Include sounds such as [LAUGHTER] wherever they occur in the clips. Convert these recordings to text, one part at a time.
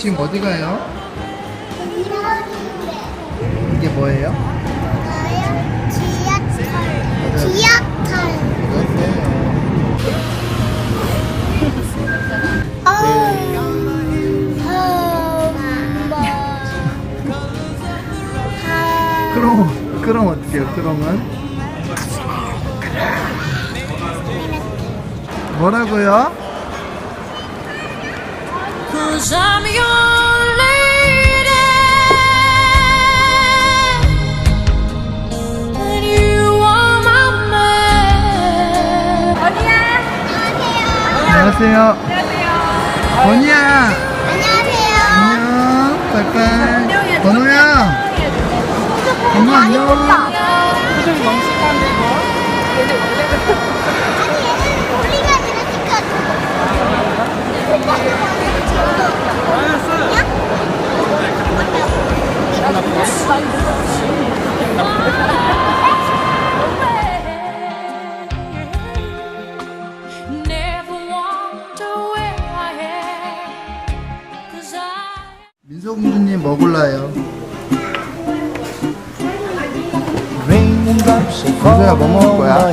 지금 어디 가요? 이게 뭐예요? 지하철. 지하철. 크롱, 크롱 어떻게 해요, 크롱은? 뭐라고요? Cause I'm your lady And you are my man 안녕하세요. 건이야. 안녕하세요. 안녕. 빨빨. 건우야. 건우 안녕. 아니 얘는 뭐? Raindrops are 민서야 뭐 먹을 거야?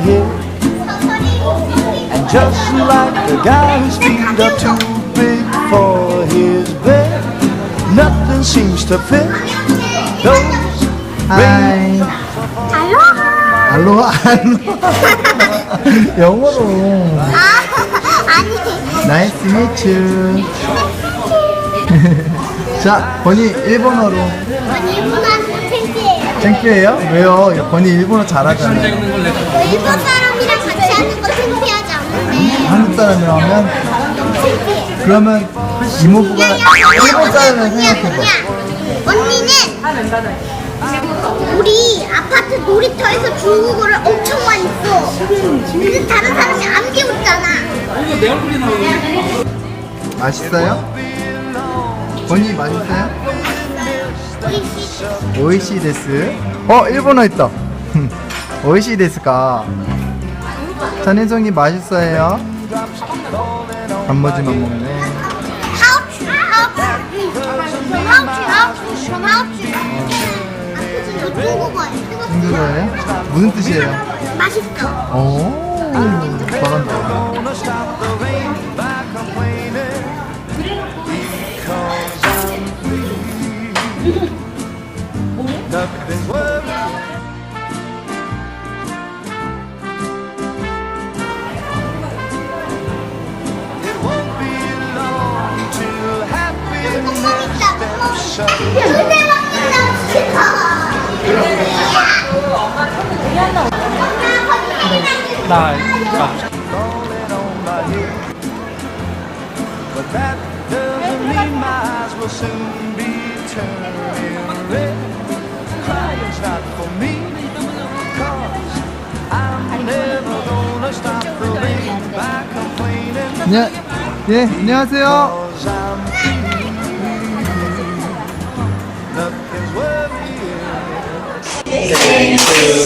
And just like the guy whose feet are too big for his bed Nothing seems to fit those 하이. 알로하. 알로하, 알로하. 영어로. 아, 아니. 나이스 미츠. [LAUGHS] 자, 건이 일본어로. 전 일본한테 창피해요. 창피해요? 왜요? 건이 일본어 잘하잖아요. 일본 사람이랑 같이 하는 거 창피하지 않은데. 한국 창피해. 그러면 이모부가 일본 사람을 생각해봐. 언니는 우리 아파트 놀이터에서 중국어를 엄청 많이 써. 근데 다른 사람이 안 배웠잖아. 맛있어요? 건이 맛있어요? 오이시 데스. 어 일본어 있다. [LAUGHS] 오이시 데스가. 잔인성이 맛있어요. 단무지만 먹네. 하우츠. 이거 중국어예요. 중국어예요? 무슨 뜻이에요? 맛있어. 오 잘한다. By complaining. 네, 예 안녕하세요.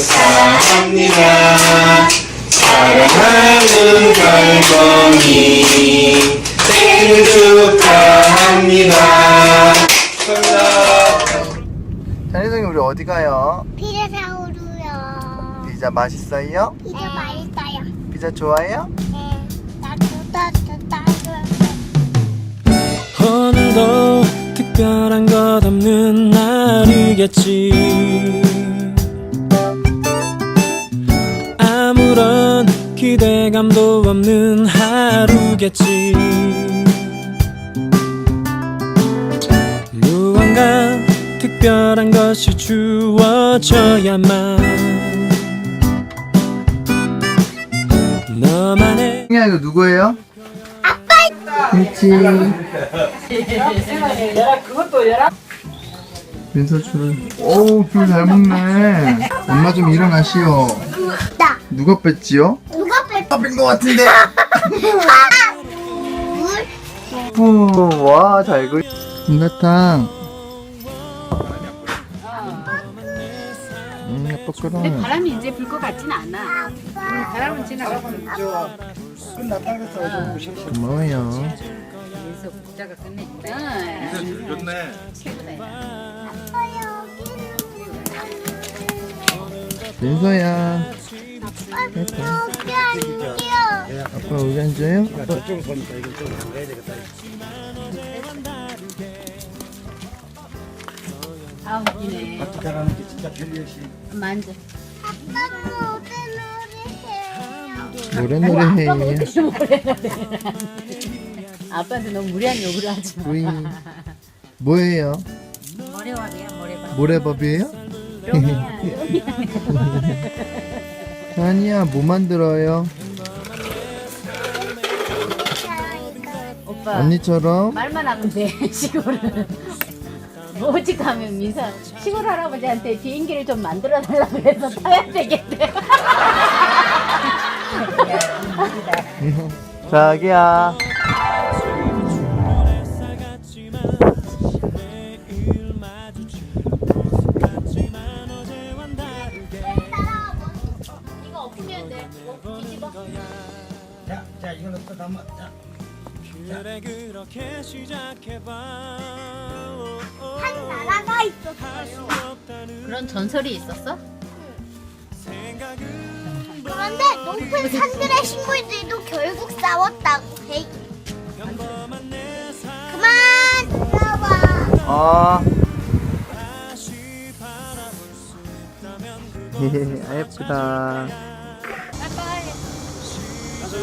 축하합니다. 사랑하는 갈머니 생일 축하합니다. 잔인성이 우리 어디 가요? 피자 사오루요. 피자 맛있어요? 피자 맛있어요. 피자 좋아해요? 네. 오늘도 특별한 것 없는 날이겠지 기대감도 없는 하루겠지 무언가 특별한 것이 주어져야만 너만의 승희야 이거 누구예요? 아빠. 그렇지. 민서 줄. 오, 귤잘 먹네. 엄마 좀 일어나시오. 나 누가 뺐지요? 뺐? 뺀것 같은데. 와, 잘 그. 곰탕. 음, 예뻐 끓어. 바람이 이제 불 것 같진 않아. 바람은 지나가고 고마워요. 여기서 국자가 끝내. 응. 좋네. 아빠 여기는 윤서야 여기 앉겨. 아빠 여기 앉아요? 아 웃기네. 만져. 아빠 노래 노래 해요. 노래 노래 해요 아빠한테 너무 무리한 요구를 하지 마. 우이 뭐예요? 모래밥이야 모래밥. 모래밥이에요? [LAUGHS] 아니야 뭐 만들어요? 오빠 언니처럼? 말만 하면 돼 [LAUGHS] 시골은. 오직 하면 민사 시골 할아버지한테 비행기를 좀 만들어 달라고 해서 타야 되겠대. [LAUGHS] 자기야 그래 그렇게 시작해봐 한 나라가 있었어요. 그런 전설이 있었어? 그런데 높은 산들의 식물들도 결국 싸웠다고 해. 그만 나와. 어. 아 [LAUGHS] 예쁘다. 우리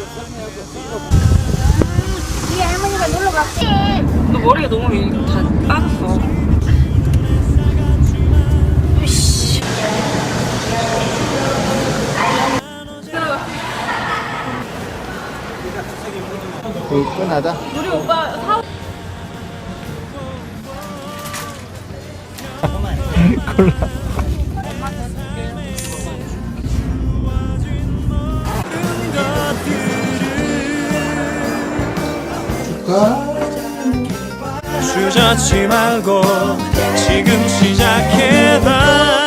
할머니가 놀러 갔지. 너 머리가 너무 다 빠졌어. 불끈하다. 우리 오빠 사 [LAUGHS] 줄까? 주저치 말고 지금 시작해봐